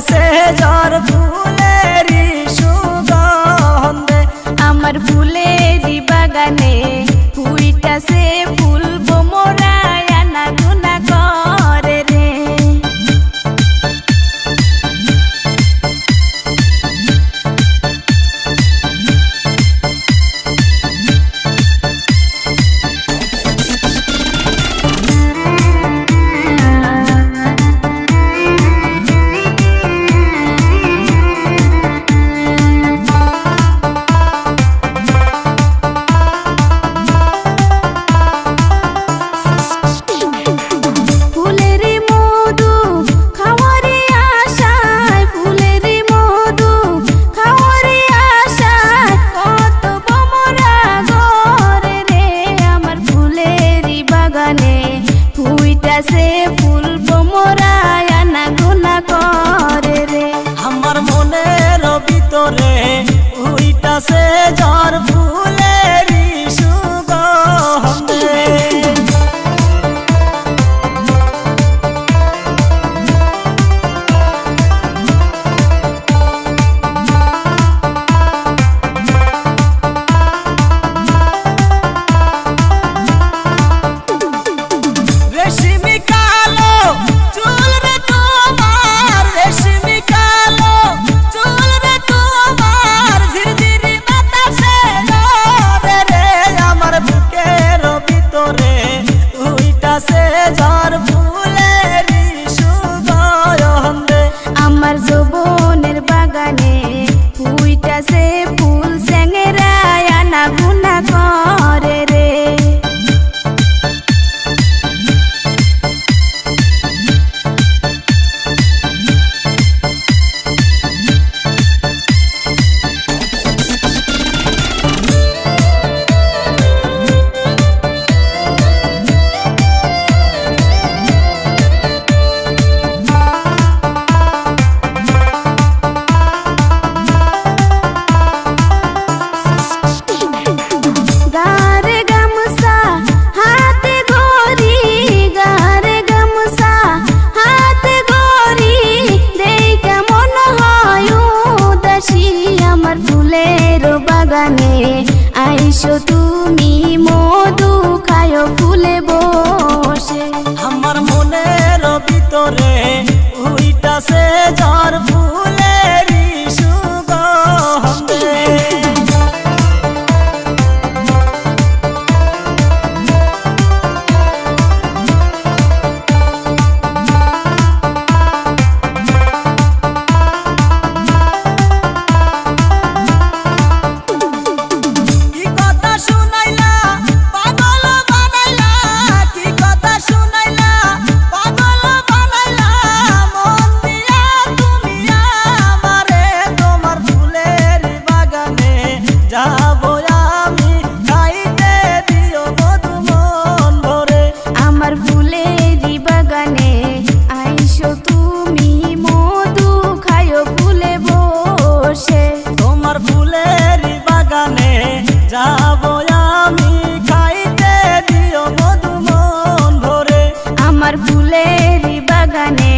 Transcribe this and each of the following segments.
গাছে জ্বর ফুলেরি সুগন্ধে। আমার ফুলেরি বাগানে ফুইটাছে ফুল উইটাছে জ্বর ফুলের ফুইটাছে আইসো তুমি। বাগানে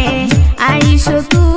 আইসো তুমি